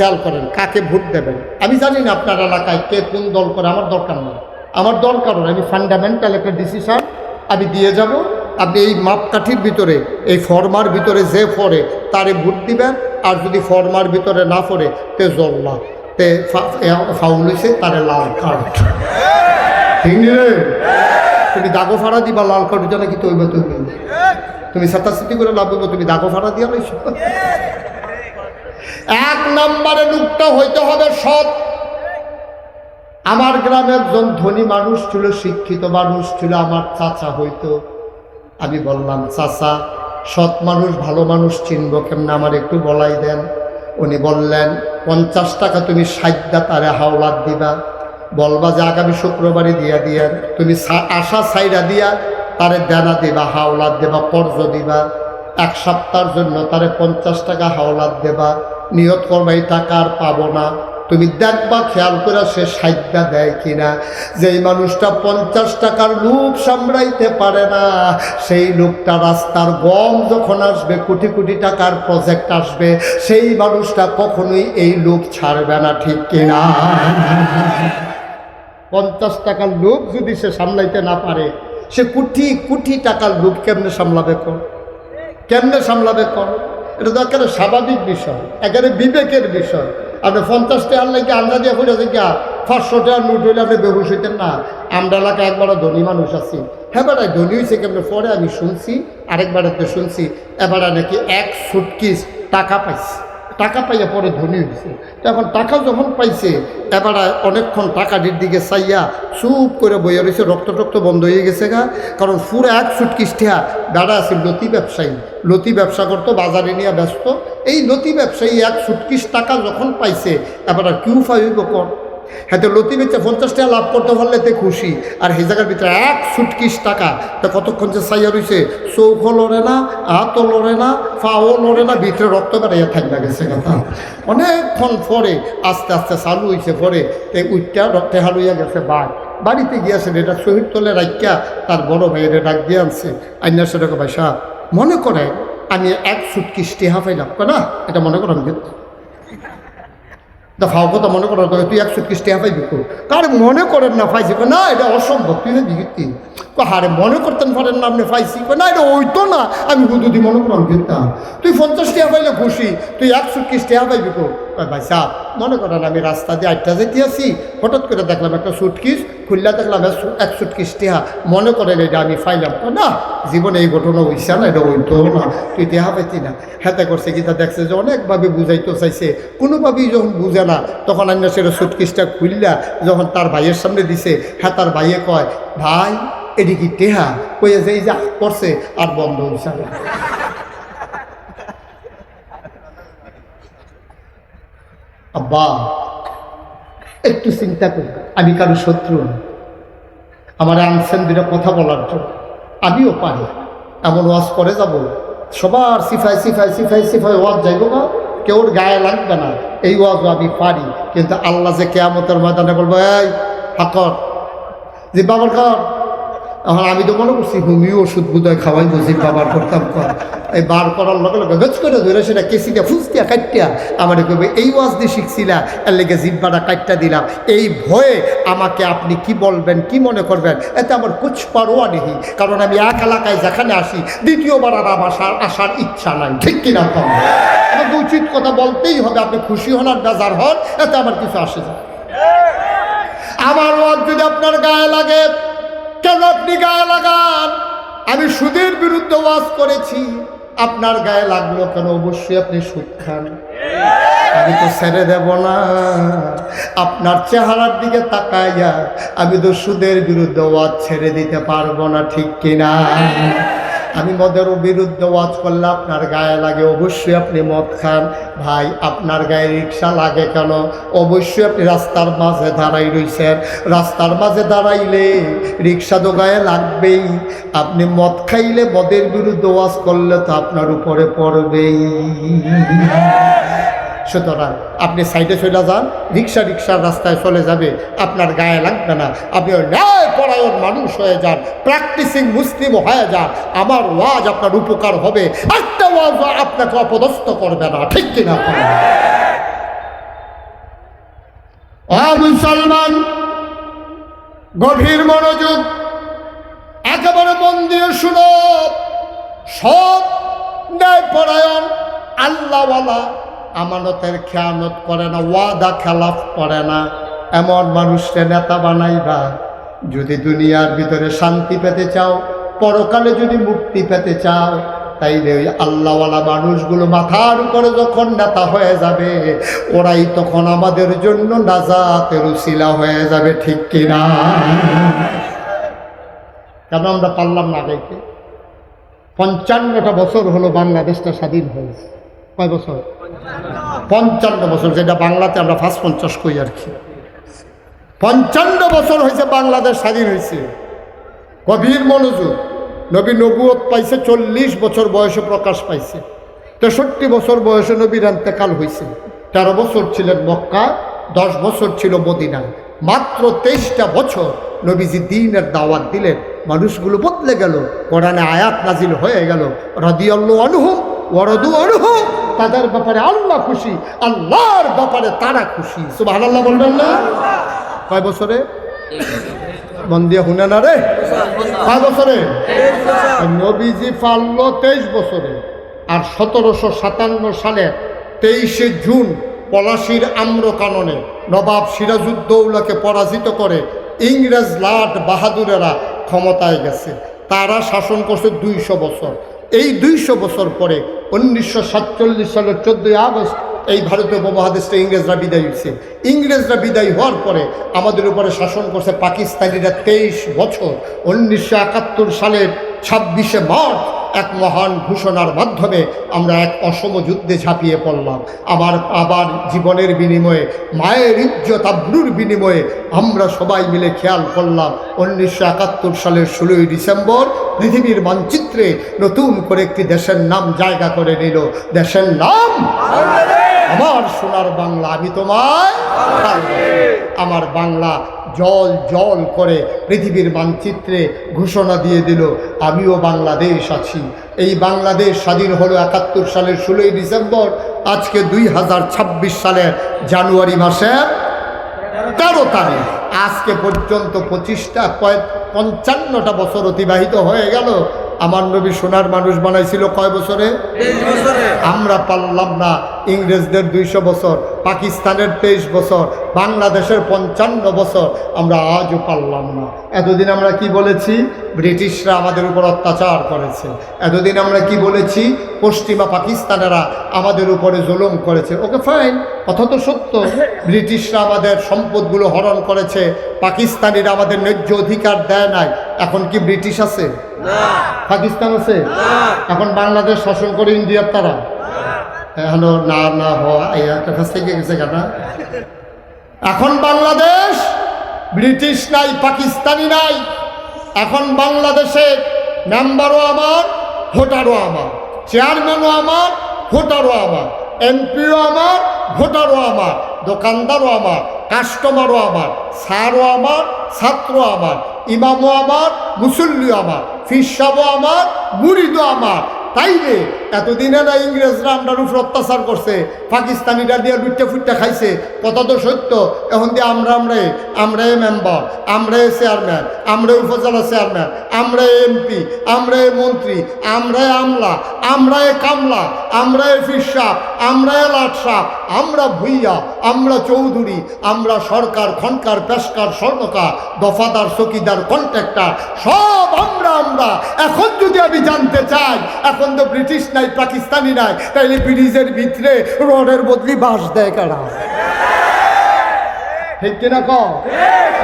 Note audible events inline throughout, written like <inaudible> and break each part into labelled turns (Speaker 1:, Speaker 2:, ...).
Speaker 1: খেয়াল করেন, কাকে ভোট দেবেন? আমি জানি না আপনার এলাকায় কে কোন দল করে, আমার দরকার নেই। আমার দরকার আমি ফান্ডামেন্টাল একটা ডিসিশন আমি দিয়ে যাব, আপনি এই মাপকাঠির ভিতরে, এই ফর্মার ভিতরে যে পড়ে তারে ভোট দিবেন, আর যদি ফর্মার ভিতরে না ফরে, তে জল্লা তে ফাউল হয়েছে তারে লাল কার্ড ঠিক রে? তুমি দাগো ফাড়া দিবা, লাল কার্ড জানা কি তৈবা তুমি তুমি সাতাশি করে লাভ তুমি দাগো ফাড়া দিয়া লইছ। এক নম্বরে লোকটা হইতে হবে সৎ। আমার গ্রামে একজন ধনী মানুষ ছিল, শিক্ষিত মানুষ ছিল, আমার চাচা হইতো। আমি বললাম, চাচা, সৎ মানুষ, ভালো মানুষ চিনব কেমন? আমার একটু বলাই দেন। উনি বললেন, পঞ্চাশ টাকা তুমি সাইদা তারে হাওলাত দিবা। বলবা যে আগামী শুক্রবারে দিয়া দিয়া। তুমি আশা সাইরা দিয়া তারে দেনা দিবা, হাওলাত দেবা কর্জ দিবা। এক সপ্তাহের জন্য তারে পঞ্চাশ টাকা হাওলাত দেবা, নিয়ত করবা, এই টাকা আর পাবো না। তুমি দেখবা, খেয়াল করে সে সাইডটা দেয় কিনা। যেই মানুষটা পঞ্চাশ টাকার লোক সামলাইতে পারে না, সেই লোকটা রাস্তার গম যখন আসবে, কোটি কোটি টাকার প্রজেক্ট আসবে, সেই মানুষটা কখনোই এই লোক ছাড়বে না, ঠিক কিনা? পঞ্চাশ টাকার লোক যদি সে সামলাইতে না পারে, সে কোটি কোটি টাকার লোক কেমনে সামলাবে কর কেমনে সামলাবে কর? এটা তো একেবারে স্বাভাবিক বিষয়, একেবারে বিবেকের বিষয়। আপনি পঞ্চাশ টাকার লাগে আমরা হয়ে আছে গিয়া পাঁচশো টাকার নোট হইলে আপনি বেহুশ হইতেন না। আমরা এলাকায় একবারও ধনী মানুষ আছি। হ্যাঁ বেড়া ধনী হয়েছে কেমনে? পরে আমি শুনছি আরেকবারেতে শুনছি, এবারে নাকি এক সুটকিস টাকা পাইছে। টাকা পাইয়া পরে ধনী হয়েছে এখন টাকা যখন পাইছে, এবারে অনেকক্ষণ টাকাটির দিকে চাইয়া চুপ করে বইয়া রয়েছে রক্ত টক্ত বন্ধ হয়ে গেছে গা। কারণ পুরো এক সুটকিষ্টিয়া বেড়া আছে, লতি ব্যবসায়ী। লতি ব্যবসা করতো, বাজারে নিয়ে ব্যস্ত। এই লতি ব্যবসায়ী এক সুটকিস টাকা যখন পাইছে, এবার আর কিউ ফাইব কর? হ্যাঁ তো লতি বেচে পঞ্চাশ টাকা লাভ করতে পারলে তে খুশি। আর সেই ভিতরে এক সুটকিস টাকা। তো কতক্ষণ যে চাইয়া রয়েছে চৌখো লড়ে না হাতও লড়ে না, পাও লড়ে না, ভিতরে রক্ত বেড়াইয়া থাকবে গেছে কথা। অনেকক্ষণ পরে, আস্তে আস্তে চালু হয়েছে পরে তে উইটটা রক্তে হালুইয়া গেছে বাঘ। বাড়িতে গিয়েছেন এটা শহীদ তলে রাখিয়া তার বড় ভাইয়ের ডাক দিয়ে আনছে। আইনার সেটাকে ভাইসা, মনে করে আমি এক সুটকিস টেহা পাইলাম। না, এটা মনে করেন কিন্তু। তা ফাও কথা মনে করার কথা তুই একশো কিস হাফাই পাইবি কার মনে করেন না ফাইসি কো, না এটা অসম্ভব তুই না বিকৃতি হারে মনে করতেন পারেন না আপনি ফাইসি কো, না এটা ওই তো না আমি হুদুদি মনে করাম তুই পঞ্চাশ টাকা পাইলে খুশি তুই একশো কিস হাফাই কো ভাই সাহ মনে করেন আমি রাস্তা দিয়ে আটটা যেতে আছি হঠাৎ করে দেখলাম একটা সুটকিস খুললা দেখলাম এক- সুটকিস টেহা মনে করেন এটা আমি পাইলাম কয়, না জীবনে এই ঘটনা হইছে না এটা হইতো না তুই টেহা পাইতি না। হেতে করছে কিন্তু দেখছে যে অনেকভাবে বুঝাইতে চাইছে। কোনোভাবেই যখন বুঝে না তখন আন্য সেটা সুটকিসটা খুললা যখন তার ভাইয়ের সামনে দিছে হ্যাঁ তার ভাইয়ে কয় ভাই এটি কি টেহা কয়ে যে এই যে করছে আর বন্ধ হইছে না। আব্বা, একটু চিন্তা করি আমি কারও শত্রু আমার আনছেন দুটো কথা বলার জন্য। আমিও পারি। এমন ওয়াজ করে যাব। সবার সিফাই সিফাই সিফাই সিফাই ওয়াজ যাইব না কেউর গায়ে লাগবে না। এই ওয়াজও আমি পারি। কিন্তু আল্লাহ যে কেয়ামতের ময়দানে বলব, এই, হাকর যে বাবার এখন আমি তো মনে করছি, হুমিও ওষুধ বোধহয় খাওয়াই বুঝি বাবার করতাম এই বার করার লগে লগে গছ করে ধরে সেটা কেসিটা ফুসতিয়া কাটতিয়া আমার কইবে, এই ওয়াজ দিয়ে শিখছিলা, এর লেগে জিব্বাটা কাটটা দিলাম। এই ভয়ে আমাকে আপনি কি বলবেন, কি মনে করবেন, এতে আমার কুছ পারোয়া নেই। কারণ আমি এক এলাকায় যেখানে আসি, দ্বিতীয়বার আর আমার আসার আসার ইচ্ছা নাই। ঠিক কিনা কম? আমাকে উচিত কথা বলতেই হবে, আপনি খুশি হন আর বেজার হন, এতে আমার কিছু আসে যায় আমার ওয়াজ যদি আপনার গায়ে লাগে কেন আপনি গায়ে লাগান। আমি সুদের বিরুদ্ধে ওয়াজ করেছি। আপনার গায়ে লাগল কেন? অবশ্যই আপনি সুদ খান। আমি তো ছেড়ে দেব না। আপনার চেহারার দিকে তাকাইয়া আমি তো সুদের বিরুদ্ধে ওয়াজ ছেড়ে দিতে পারব না, ঠিক কিনা? আমি মদের বিরুদ্ধে ওয়াজ করলে আপনার গায়ে লাগে, অবশ্যই আপনি মদ খান। ভাই, আপনার গায়ে রিক্সা লাগে কেন? অবশ্যই আপনি রাস্তার মাঝে দাঁড়াই রয়েছেন রাস্তার মাঝে দাঁড়াইলে রিক্সা তো গায়ে লাগবেই। আপনি মদ খাইলে মদের বিরুদ্ধে ওয়াজ করলে তো আপনার উপরে পড়বেই। সুতরাং আপনি সাইডে চলে যান, রিক্সা রিক্সার রাস্তায় চলে যাবে, আপনার গায়ে লাগবে না। আপনি ন্যায় পরায়ণ মানুষ হয়ে যান প্র্যাকটিসিং মুসলিম হয়ে যান। আমার ওয়াজ আপনার উপকার হবে, একটা ওয়াজ আপনাকে অপদস্থ করবে না, ঠিক কিনা মুসলমান, গভীর মনোযোগ, একেবারে মন দিয়ে শুনো। সব ন্যায় পরায়ণ আল্লাহওয়ালা আমানতের খেয়ানত করে না, ওয়াদা খেলাফ করে না। এমন মানুষকে নেতা বানাইবা, যদি দুনিয়ার ভিতরে শান্তি পেতে চাও, পরকালে যদি মুক্তি পেতে চাও, তাইলে ওই আল্লাহওয়ালা মানুষগুলো মাথার উপরে যখন নেতা হয়ে যাবে, ওরাই তখন আমাদের জন্য নাজাতের উসিলা হয়ে যাবে, ঠিক কিনা? কেন আমরা পারলাম না পঞ্চান্নটা বছর হলো বাংলাদেশটা স্বাধীন হয়েছে। কয় বছর? পঞ্চান্ন বছর, যেটা বাংলাতে আমরা ফার্স্ট পঞ্চাশ কই আর কি। পঞ্চান্ন বছর হয়েছে বাংলাদেশ স্বাধীন হয়েছে। গভীর মনোযোগ। নবী নবুয়ত পাইছে চল্লিশ বছর বয়সে প্রকাশ পাইছে। তেষট্টি বছর বয়সে নবীর আন্তেকাল হয়েছে তেরো বছর ছিলেন মক্কা, দশ বছর ছিল মদিনায় মাত্র তেইশটা বছর নবীজি দিনের দাওয়াত দিলেন। মানুষগুলো বদলে গেল। কোরআনে আয়াত নাজিল হয়ে গেল। রদিয়াল্লু অনুহুম ওরদু অনুহুম তাদের ব্যাপারে আল্লাহ খুশি, আল্লাহর ব্যাপারে তারা খুশি। সুবাহ আল্লাহ বলবেন না? কয় বছরে? মন দিয়ে শুনে না রে? কয় বছরে? নবীজি পারল তেইশ বছরে। আর সতেরোশো সাতান্ন সালের তেইশে জুন পলাশির আম্র কাননে নবাব সিরাজউদ্দৌলাকে পরাজিত করে ইংরেজ লাট বাহাদুরেরা ক্ষমতায় গেছে। তারা শাসন করছে দুইশো বছর। এই দুইশো বছর পরে উনিশশো সাতচল্লিশ সালের চোদ্দোই আগস্ট এই ভারতীয় উপমহাদেশে ইংরেজরা বিদায় হয়েছে। ইংরেজরা বিদায় হওয়ার পরে আমাদের উপরে শাসন করছে পাকিস্তানিরা তেইশ বছর। উনিশশো একাত্তর সালের ছাব্বিশে মার্চ এক মহান ঘোষণার মাধ্যমে আমরা এক অসম যুদ্ধে ঝাঁপিয়ে পড়লাম। আমার আবার জীবনের বিনিময়ে, মায়ের ইজ্জত, আব্রুর বিনিময়ে আমরা সবাই মিলে খেয়াল করলাম, উনিশশো একাত্তর সালের ষোলোই ডিসেম্বর পৃথিবীর মানচিত্রে নতুন করে একটি দেশের নাম জায়গা করে নিল। দেশের নাম? আমার সোনার বাংলা আমি তোমায় আমার বাংলা জল জল করে পৃথিবীর মানচিত্রে ঘোষণা দিয়ে দিল, আমিও বাংলাদেশ আছি। এই বাংলাদেশ স্বাধীন হলো একাত্তর সালের ষোলোই ডিসেম্বর, আজকে দুই হাজার ছাব্বিশ সালের জানুয়ারি মাসের তেরো তারিখ। আজকে পর্যন্ত পঁচিশটা কয়েক পঞ্চান্নটা বছর অতিবাহিত হয়ে গেল। আমার নবী সোনার মানুষ বানাইছিল কয় বছরে? আমরা পারলাম না ইংরেজদের দুইশো বছর পাকিস্তানের তেইশ বছর বাংলাদেশের পঞ্চান্ন বছর আমরা আজও পারলাম না। এতদিন আমরা কি বলেছি? ব্রিটিশরা আমাদের উপর অত্যাচার করেছে। এতদিন আমরা কি বলেছি? পশ্চিমা পাকিস্তানেরা আমাদের উপরে জুলুম করেছে। ওকে ফাইন কথা তো সত্য। ব্রিটিশরা আমাদের সম্পদগুলো হরণ করেছে। পাকিস্তানিরা আমাদের ন্যায্য অধিকার দেয় নাই। এখন কি ব্রিটিশ আছে? পাকিস্তান আছে? এখন বাংলাদেশ শাসন করে ইন্ডিয়ার তারা? এখন না না হওয়া এই একটা কাছ থেকে গেছে কেন? এখন বাংলাদেশ ব্রিটিশ নাই, পাকিস্তানি নাই। এখন বাংলাদেশের মেম্বারও আমার, ভোটারও আমার। চেয়ারম্যানও আমার, ভোটারও আমার। এমপিও আমার, ভোটারও আমার। দোকানদারও আমার কাস্টমারও আমার। স্যারও আমার ছাত্র আমার। ইমামও আমার, মুসল্লিও আমার। ফিসাবও আমার, মুরিদও আমার। তাই রে এতদিনে না ইংরেজরা আমরার উপর অত্যাচার করছে, পাকিস্তানিরা দিয়ে লুটটা ফুটটা খাইছে কথা তো সত্য? এখন দিয়ে আমরা আমরাই আমরা মেম্বার আমরা চেয়ারম্যান আমরা উপজেলা চেয়ারম্যান আমরা এমপি আমরা মন্ত্রী, আমরা আমলা, আমরা কামলা, আমরা ফিসাব আমরা লাটসাপ আমরা ভুইয়া, আমরা চৌধুরী, আমরা সরকার খনকার, পেশকার, স্বর্ণকার, দফাদার, চকিদার কন্ট্রাক্টর সব আমরা আমরা। এখন যদি আমি জানতে চাই, এখন তো ব্রিটিশ নাই পাকিস্তানি নাই তাইলে ব্রিজের ভিতরে রডের বদলি বাস দেয় কারা? ঠিক কিনা কম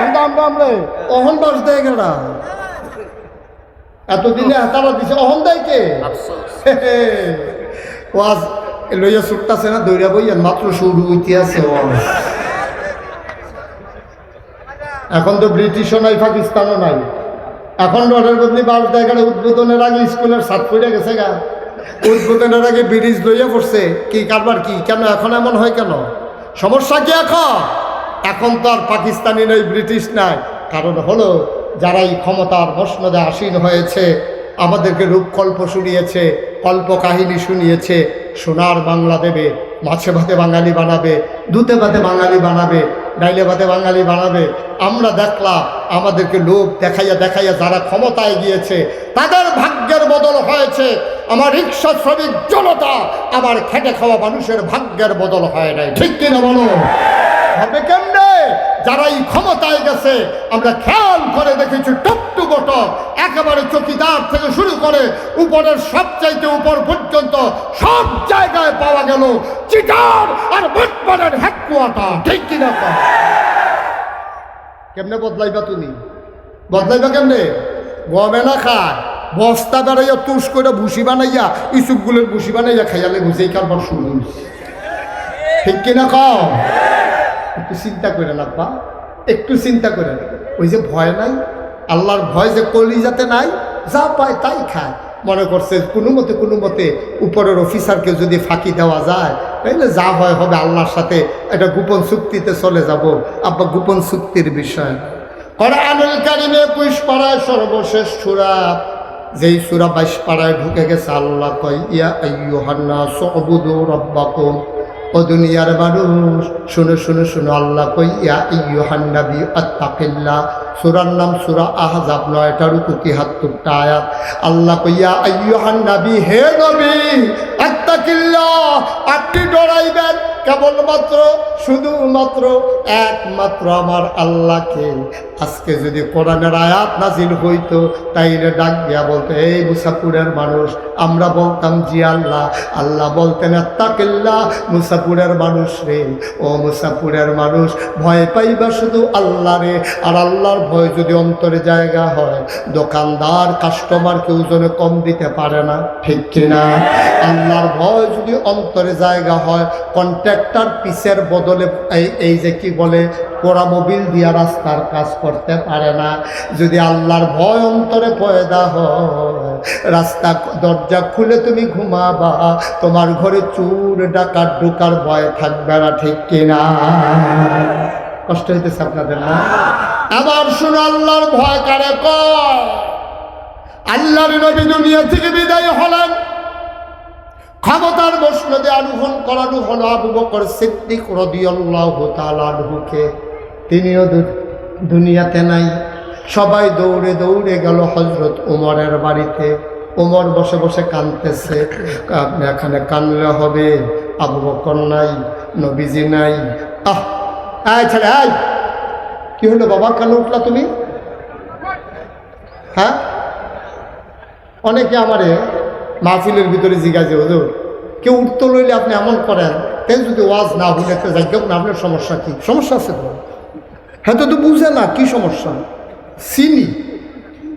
Speaker 1: আমরা আমরা অহন বাস দেয় কারা? এতদিনে তারা দিছে অহন দেয় কে? ওয়াজ লইয়া ছুটতাছে না দৌড়া বইয়া মাত্র শুরু হইতে আছে ওয়াজ এখন তো ব্রিটিশও নাই পাকিস্তানও নাই। এখন রডের বদলি বাস দেখালে উদ্বোধনের আগে স্কুলের সাত ফুটে গেছে গা। উদ্বোধনের আগে ব্রিটিশ লইয়া পড়ছে। কি কারবার কি? কেন এখন এমন হয় কেন? সমস্যা কি এখন? এখন তো আর পাকিস্তানি নয়, ব্রিটিশ নাই কারণ হলো যারা এই ক্ষমতার মসনদে আসীন হয়েছে, আমাদেরকে রূপকল্প শুনিয়েছে কল্প কাহিনী শুনিয়েছে, সোনার বাংলা দেবে, মাছে ভাতে বাঙালি বানাবে দুতে ভাতে বাঙালি বানাবে, ডাইলে ভাতে বাঙালি বানাবে। আমরা দেখলাম, আমাদেরকে লোভ দেখাইয়া দেখাইয়া যারা ক্ষমতায় গিয়েছে, তাদের ভাগ্যের বদল হয়েছে। আমার রিক্সা শ্রমিক জনতা, আমার খেটে খাওয়া মানুষের ভাগ্যের বদল হয় নাই। ঠিক কিনা বলো? হবে কেমনে? এই ক্ষমতায় গেছে, আমরা খেয়াল করে দেখেছি টপ টু বটম একেবারে চকিদার থেকে শুরু করে উপরের সবচাইতে উপর পর্যন্ত সব জায়গায় পাওয়া গেল চিটার আর বর্তমানের হেডকোয়ার্টার। ঠিক কিনা? কেমনে বদলাইবা তুমি? বদলাইবা কেমনে? গমে না খায়। বস্তা বেড়াইয়া তুষ করে ভুসি বানাইয়া ইসুকগুলোর ভুসি বানাইয়া খাইয়ালে বুঝেই কারবার শুরু ঠিক কিনা কম একটু চিন্তা করে লাভবা একটু চিন্তা করে ওই যে ভয় নাই, আল্লাহর ভয় যে কলি যাতে নাই, যা পায় তাই খায়। মনে করছে কোনো মতে কোনো মতে উপরের অফিসারকে যদি ফাঁকি দেওয়া যায়, তাইলে যা হয় হবে আল্লাহর সাথে একটা গোপন চুক্তিতে চলে যাব। আব্বা, গোপন চুক্তির বিষয়। কোরআনুল কারিমে পুষ পাড়ায় সর্বশেষ সুরা যেই সুরা বাইশ পাড়ায় ঢুকে গেছে, আল্লাহ কয়, ইয়া আইয়ুহান্না সবুদু রব্বাকুম ও দুনিয়ার মানুষ, শুনো শুনো শুনো, আল্লাহ কই ইয়া ইয়ুহান নবী আত্তাকিল্লাহ সূরার নাম সূরা আহজাব নয়টার কুকি হাত্তরটা আয়াত। আল্লাহ কইয়া আইয়ুহান নবী হে নবী, আত্তাকিল্লাহ আপনি ডরাইবেন কেবলমাত্র, শুধুমাত্র একমাত্র আমার আল্লাহকে। আজকে যদি কোরআনের আয়াত নাজিল হইতো, তাইলে ডাক দিয়া বলতো, এই মুসাপুরের মানুষ, আমরা বলতাম, জি আল্লাহ আল্লাহ বলতেন তাকিল্লা মুসাপুরের মানুষ রে। ও মুসাপুরের মানুষ, ভয় পাইবা শুধু আল্লাহ রে। আর আল্লাহর ভয় যদি অন্তরে জায়গা হয়, দোকানদার, কাস্টমার কেউ যেন কম দিতে পারে না। ঠিক কিনা? আল্লাহর ভয় যদি অন্তরে জায়গা হয় কন্ট্রাক্টর পিসের বদলে এই এই যে কি বলে মোবিল দিয়া রাস্তার কাজ করতে পারে না। যদি আল্লাহর ভয় অন্তরে পয়দা হয়, রাস্তা, দরজা খুলে তুমি ঘুমাবা, তোমার ঘরে চুর, ডাকাত, ঢুকার ভয় থাকবে না, ঠিক কিনা? কষ্ট হইতেছে আপনাদের, না? আবার শুনো, আল্লাহর ভয় কারে কয়? আল্লাহর নবী দুনিয়া থেকে বিদায় হলেন। ক্ষমতার বসনদে আরোহণ করানো হলো আবু বকর সিদ্দিক রদিয়াল্লাহু আনহুকে। তিনিও দুনিয়াতে নাই। সবাই দৌড়ে দৌড়ে গেল হজরত উমরের বাড়িতে। উমর বসে বসে কাঁদতেছে। আপনি এখানে কানলে হবে। আবু বকর নাই, নবীজি নাই। আহ আয় ছেলে আয় কি হলো বাবা কেন উঠলা তুমি? হ্যাঁ? অনেকে আমারে মাহফিলের ভিতরে জিজ্ঞাসা হুজুর। কেউ উঠতে লইলে আপনি এমন করেন তাই যদি ওয়াজ না হলে একটা যাজ্ঞ না আপনার সমস্যা কি? সমস্যা আছে তো? হ্যাঁ তো তো বুঝে না কী সমস্যা? চিনি।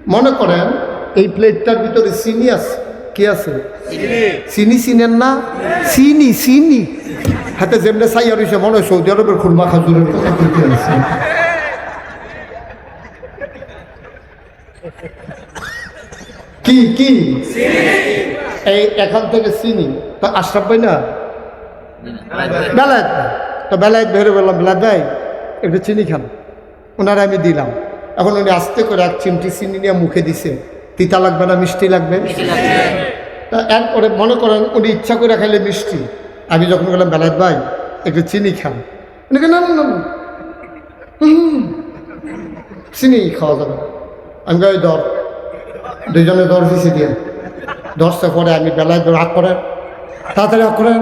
Speaker 1: মনে করেন এই প্লেটটার ভিতরে চিনি আছে। কি আছে? চিনি। চিনেন না? চিনি চিনি। হাতে যেমনি চাইয়া রয়েছে মনে হয় সৌদি আরবের খুলমা খাজুরের কথা কি কি এই এখান থেকে চিনি তো আশরাফ ভাই না বেলায়েত। তো বেলায়েত ভেবে বললাম বেলায়েত ভাই একটু চিনি খান ওনারা আমি দিলাম এখন উনি আস্তে করে এক চিমটি চিনি নিয়ে মুখে দিছে তিতা লাগবে না মিষ্টি লাগবে তা এরপরে মনে করেন উনি ইচ্ছা করে খাইলে মিষ্টি আমি যখন বললাম বেলায়েত ভাই একটু চিনি খান উনি না না না। চিনি খাওয়া যাবে আমি গাই দর দুইজনে দর দিছি দিয়ে। দশটা পরে আমি বেলায় রাগ করেন তাড়াতাড়ি রাগ করেন।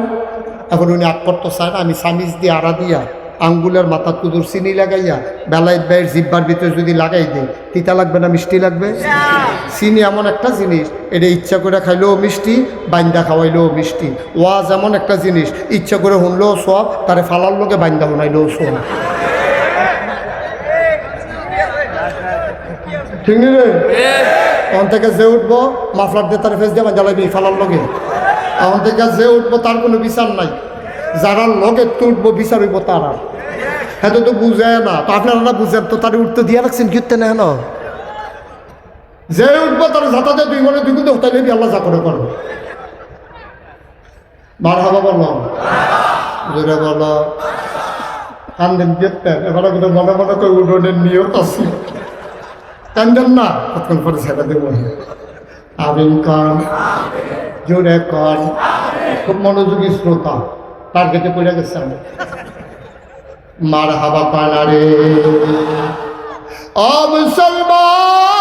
Speaker 1: এখন উনি আগ করতে না, আমি সামিজ দিয়ে আড়া দিয়া, আঙ্গুলের মাথা কুদুর চিনি লাগাইয়া, বেলায় ব্যয়ের জিব্বার ভিতরে যদি লাগাই দেয় তিতা লাগবে না, মিষ্টি লাগবে? চিনি এমন একটা জিনিস, এটা ইচ্ছা করে খাইলেও মিষ্টি, বাইন্দা খাওয়াইলেও মিষ্টি। ওয়াজ এমন একটা জিনিস, ইচ্ছা করে শুনলেও সব, তারে ফালার লোকে বাইন্দা বানাইলেও সব। ঠিক রে? তখন থেকে যে উঠবো মাফলার দিয়ে তার ফেস দিয়ে জ্বালাবি ফালার লগে। তখন থেকে যে উঠবো তার কোনো বিচার নাই। যারা লগে তুলবো বিচার হইব তারা। হ্যাঁ তো বুঝে না। তো আপনারা না বুঝেন তো তার উঠতে দিয়ে রাখছেন কিনতে না? হেন যে উঠবো তার যাতাতে দুই মনে দুই কিন্তু হতে নেবি আল্লাহ যা করে করবে বার হবা বললাম জোরে বলো। কান্দেন দেখতেন এবারে কিন্তু মনে মনে করে উঠোনের নিয়ত আছে। কান্দেন না কতক্ষণ পরে ছেড়ে দেব। আমিন কন। জোরে কন। খুব মনোযোগী শ্রোতা। টার্গেটে পড়ে গেছে আমি। মার হাবা পানারে ও মুসলমান,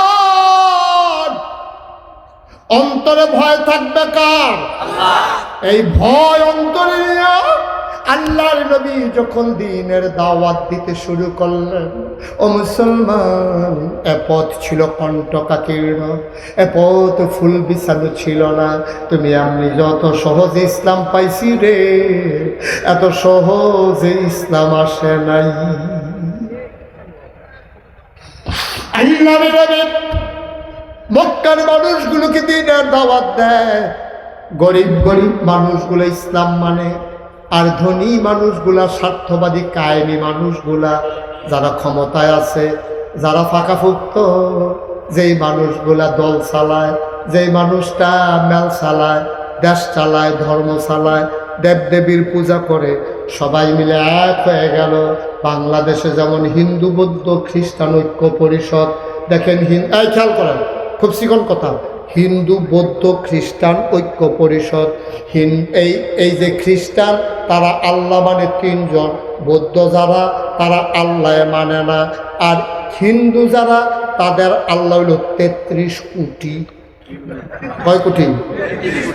Speaker 1: অন্তরে ভয় থাকবে কার? এই ভয় অন্তরে নিয়ে আল্লাহর নবী যখন দিনের দাওয়াত দিতে শুরু করলেন, ও মুসলমান, এ পথ ছিল কণ্টকাকীর্ণ এ পথ ফুল বিছানো ছিল না। তুমি আমি যত সহজে ইসলাম পাইছি রে, এত সহজে ইসলাম আসে নাই। মক্কার মানুষগুলোকে দিনের দাওয়াত দেয়। গরিব গরিব মানুষগুলো ইসলাম মানে। আর ধনী মানুষগুলা, স্বার্থবাদী, কায়েমি মানুষগুলা যারা ক্ষমতায় আছে, যারা ফাঁকাফুক্ত, যেই মানুষগুলা দল চালায়, যেই মানুষটা মেল চালায়, দেশ চালায়, ধর্ম চালায়, দেবদেবীর পূজা করে, সবাই মিলে এক হয়ে গেল। বাংলাদেশে যেমন হিন্দু, বৌদ্ধ, খ্রিস্টান ঐক্য পরিষদ, দেখেন হিন খেয়াল করেন, খুব শিকন কথা। হিন্দু, বৌদ্ধ, খ্রিস্টান ঐক্য পরিষদ। হিন এই এই যে খ্রিস্টান, তারা আল্লাহ মানে তিনজন। বৌদ্ধ যারা, তারা আল্লাহ মানে না। আর হিন্দু যারা, তাদের আল্লাহ হইল তেত্রিশ কোটি। কয় কোটি?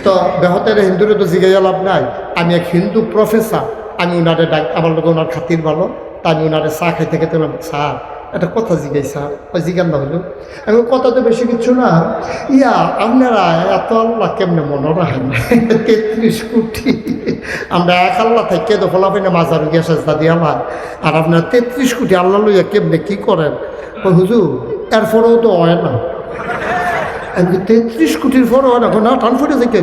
Speaker 1: তো বেহতের হিন্দুরে তো জিজ্ঞাসা লাভ নাই। আমি এক হিন্দু প্রফেসর। আমি ওনারে ডাক আমার লোক ওনার খাতির ভালো। তা আমি ওনারে চা খাইতে খেতে স্যার একটা কথা স্যার ওই জিজ্ঞান না হলো বললাম, কথা তো বেশি কিছু না। ইয়া আপনারা এত আল্লাহ কেমনে মনে রাখেন? <laughs> তেত্রিশ কোটি। আমরা এক আল্লাহ থেকে তো ফলাফি না মাজার গিয়ে সাজদা দিয়ে আমার আর আপনারা তেত্রিশ কোটি আল্লাহ লইয়া কেমনে কী করেন? হুজুর এরপরেও তো হয় না। তেত্রিশ কোটির পরও হয় না টান ফুটে থেকে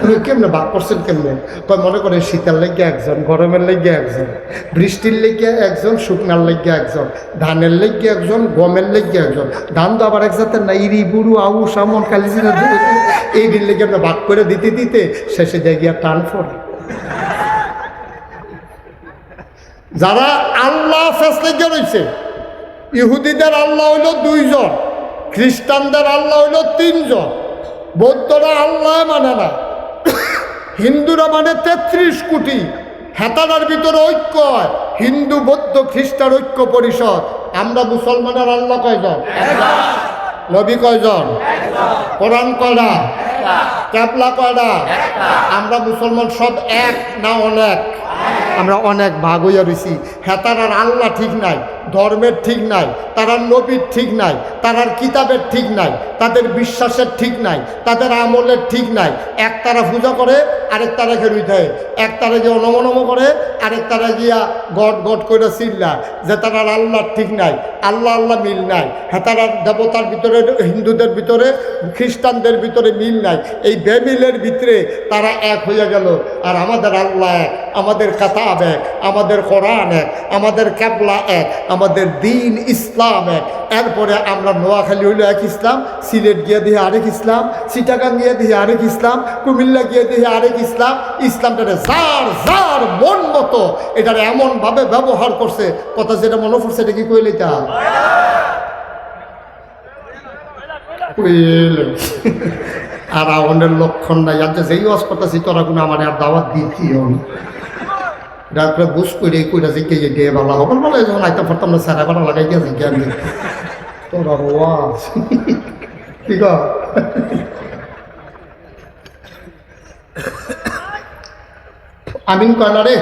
Speaker 1: আমি কেমনে বাক করছেন কেমনে কয় মনে করে শীতের লেগে একজন গরমের লেগে একজন বৃষ্টির লেগে একজন শুকনার লেগে একজন ধানের লেগে একজন গমের লেগে একজন ধান তো আবার এক জাতের না ইরি বুড়ু আউ সামন কালিজিরা এই দিন লেগে আমরা বাক করে দিতে দিতে শেষে যায় গিয়া টান ফোড়ে যারা আল্লাহ ফেসলেগে রয়েছে ইহুদিদের আল্লাহ হইল দুইজন খ্রিস্টানদের আল্লাহ হইল তিনজন। বৌদ্ধরা আল্লাহ মানে না। হিন্দুরা মানে তেত্রিশ কোটি। হেতানার ভিতরে ঐক্য হয়। হিন্দু, বৌদ্ধ, খ্রিস্টান ঐক্য পরিষদ। আমরা মুসলমানের আল্লাহ কয়জন? নবী কয়জন? কোরআন কয়টা? ক্যাবলা কয়টা? আমরা মুসলমান সব এক না অনেক? আমরা অনেক ভাগ হইয়া রয়েছি। হ্যাঁ তারার আল্লাহ ঠিক নাই। ধর্মের ঠিক নাই, তারার নবীর ঠিক নাই, তারার কিতাবের ঠিক নাই, তাদের বিশ্বাসের ঠিক নাই, তাদের আমলের ঠিক নাই। এক তারা পূজা করে, আরেক তারা খেরুই দেয় এক তারা গিয়ে অনমনম করে, আরেক তারা গিয়া গট গট করে চিল্লা যে তারার আল্লাহ ঠিক নাই, আল্লাহ আল্লাহ মিল নাই। হ্যাঁ তারার দেবতার ভিতরে, হিন্দুদের ভিতরে, খ্রিস্টানদের ভিতরে মিল নাই। এই বেমিলের ভিতরে তারা এক হইয়া গেল। আর আমাদের আল্লাহ এক, আমাদের কাতাব এক, আমাদের কোরআন এক, আমাদের ক্যাবলা এক আমাদের দিন ইসলাম এক। এরপরে আমরা নোয়াখালী হইল এক ইসলাম, সিলেট গিয়ে দিয়ে আরেক ইসলাম সিটাগাং গিয়ে দিয়ে আরেক ইসলাম, কুমিল্লা গিয়ে দিয়ে আরেক ইসলাম, ইসলামটারে যার যার মন মতো এটারে এমনভাবে ব্যবহার করছে, কথা যেটা মনে পড়ছে এটা কি কইলে তা। আর আওয়ানের লক্ষণ নাই, আর যেই ওয়াজ করতেছি তোরা কোনো আমার আর দাওয়াত দিতিও না ডাক্তার বুঝ করে কইরা যে কে গিয়ে ভালো হবল বলে যখন আইতে পারতাম না স্যার এবার লাগাই গিয়েছে জ্ঞান দিয়ে তোরা ওয়াজ ঠিক আমিন কয় না রে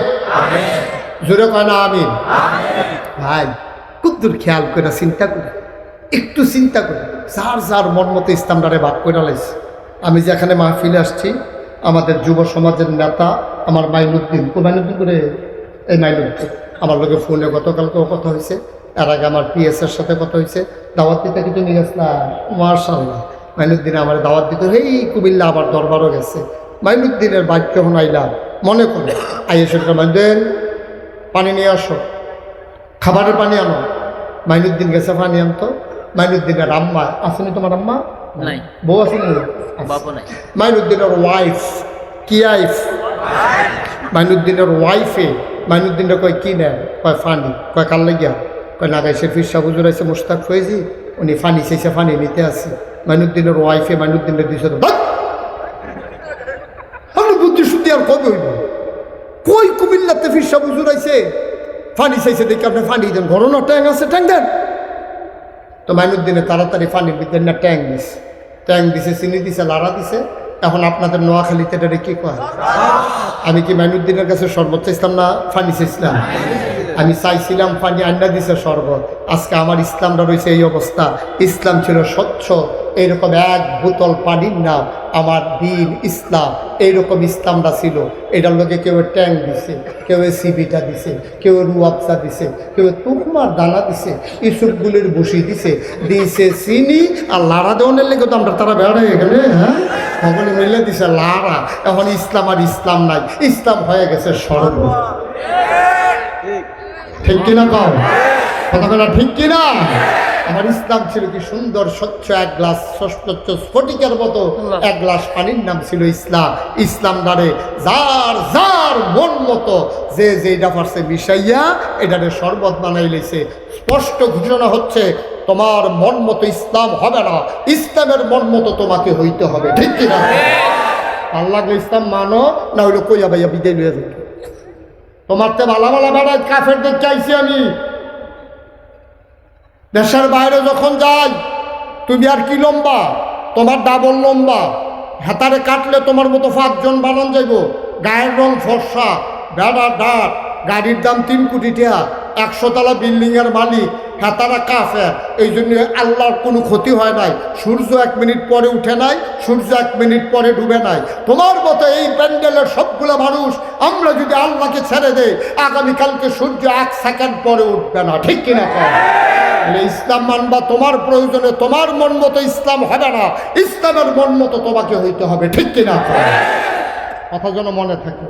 Speaker 1: জোরে কয় না আমিন ভাই কুদ্দুর খেয়াল করে চিন্তা করে একটু চিন্তা করে যার যার মন মতো ইসলামটারে ভাগ করে লাইছে আমি যেখানে মাহফিলে আসছি আমাদের যুব সমাজের নেতা আমার মাইনুদ্দিন। কো মাইনুদ্দিন করে এই মাইনুদ্দিন। আমার লোকে ফোনে গতকালকেও কথা হয়েছে। এর আগে আমার পিএসের সাথে কথা হয়েছে। দাওয়াত দিতে কিন্তু নিয়ে গেছিলাম মার্শাল্লাহ মাইনুদ্দিন আমার দাওয়াত দিতে এই কুমিল্লা আমার দরবারও গেছে। মাইনুদ্দিনের বাক্য আইলাম। মনে করে আইএসের মাইনুদ্দিন, পানি নিয়ে আসো। খাবারের পানি আনো। মাইনুদ্দিন গেছে, পানি আনতো। মাইনুদ্দিনের আম্মা আসেনি তোমার আম্মা?
Speaker 2: নাই।
Speaker 1: বউ আসেনি
Speaker 2: বাবু নাই।
Speaker 1: মাইনুদ্দিনের ওয়াইফ কি আইফ মাইনুদ্দিনের ওয়াইফে মাইনুদ্দিনটা কয় কি নেয় কয় ফানি। কয় কাল লাগিয়া? কয় নাগাইছে ফিরসা হুজুর আছে মুস্তাক ফয়েজি। উনি ফানি চাইছে ফানি নিতে আসি মাইনুদ্দিনের ওয়াইফে মাইনুদ্দিনের দিছে তো! আমি বুদ্ধি শুদ্ধি আর কবে হইব? কই কুমিল্লাতে ফিরসা হুজুর আইছে? ফানি চাইছে দেখি আপনি ফানি দেন ঘরনো ট্যাং আছে ট্যাং দেন। তো মাইনুদ্দিনে তাড়াতাড়ি ফানি ভিতরে না, ট্যাং দিছে। ট্যাং দিছে, চিনি দিছে, লাড়া দিছে। এখন আপনাদের নোয়াখালীতে এটা কি কয়? আমি কি মাইনুদ্দিনের কাছে সর্বোচ্চ ইসলাম না, ফানি চাইছিলাম আমি চাইছিলাম পানি আন্ডা দিছে শরবত। আজকে আমার ইসলামটা রয়েছে এই অবস্থা। ইসলাম ছিল স্বচ্ছ এইরকম এক বোতল পানির নাম আমার দিন ইসলাম। এইরকম ইসলামটা ছিল। এটার লোকে কেউ ট্যাং দিছে কেউ সিবিটা দিছে কেউ রুয়াবসা দিছে কেউ তুকমার দানা দিছে ইসুপগুলির বসি দিছে দিছে চিনি আর লাড়া দেওয়ানের লেগে তো আমরা তারা বেড়া হয়ে গেলে হ্যাঁ? সকলে মিলে দিছে লাড়া। এখন ইসলাম আর ইসলাম নাই। ইসলাম হয়ে গেছে শরবত ঠিক কিনা কও? কথা বলা ঠিক কিনা? আমার ইসলাম ছিল কি সুন্দর স্বচ্ছ এক গ্লাস স্বচ্ছ স্ফটিকের মতো এক গ্লাস পানির নাম ছিল ইসলাম। ইসলাম দ্বারে যার যার মন মতো যে যেটা পারছে মিশাইয়া এটারে শরবত বানাই লেছে। স্পষ্ট ঘোষণা হচ্ছে তোমার মন মতো ইসলাম হবে না। ইসলামের মন মতো তোমাকে হইতে হবে। ঠিক কিনা? আল্লাহ ইসলাম মানো না হইল কইয়া ভাইয়া বিদায় লইয়া যাবে তোমার তো ভালো ভালো বেড়ায় কাফের দেখতে আইছি আমি। দেশের বাইরে যখন যাই, তুমি আর কি লম্বা? তোমার ডাবল লম্বা। হেতারে কাটলে তোমার মতো পাঁচজন বানান যাইব। গায়ের রং ফর্সা, বেড়া ডাট গাড়ির দাম তিন কোটি টাকা, একশো তলা বিল্ডিংয়ের মালিক হেতারা কাফের। এই জন্য আল্লাহর কোনো ক্ষতি হয় নাই। সূর্য এক মিনিট পরে উঠে নাই, সূর্য এক মিনিট পরে ডুবে নাই। তোমার মতো এই প্যান্ডেলের সবগুলো মানুষ আমরা যদি আল্লাহকে ছেড়ে দেই, আগামীকালকে সূর্য এক সেকেন্ড পরে উঠবে না। ঠিক কিনা ইসলাম মানবা তোমার প্রয়োজনে তোমার মন মতো ইসলাম হবে না। ইসলামের মন মতো তোমাকে হইতে হবে। ঠিক কিনা কথা যেন মনে থাকে।